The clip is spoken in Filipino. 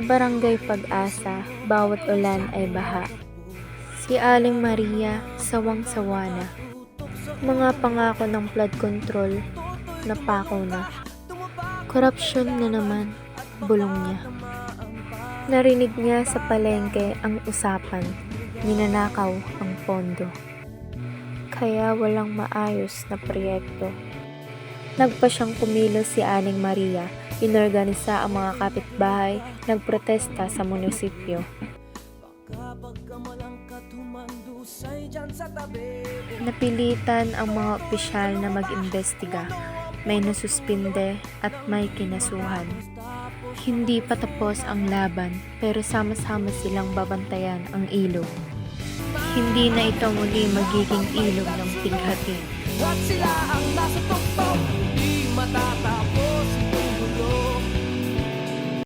Barangay Pag-asa, bawat ulan ay baha. Si Aling Maria, sawang-sawa na. Mga pangako ng flood control, napako na. Korupsyon na naman, bulong niya. Narinig niya sa palengke ang usapan, ninanakaw ang pondo. Kaya walang maayos na proyekto. Nagpa siyang kumilos si Aling Maria, inorganisa ang mga kapitbahay, nagprotesta sa munisipyo. Napilitan ang mga opisyal na mag-imbestiga. May nasuspinde at may kinasuhan. Hindi pa tapos ang laban pero sama-sama silang babantayan ang ilog. Hindi na ito muli magiging ilog ng pighati. At sila ang nasa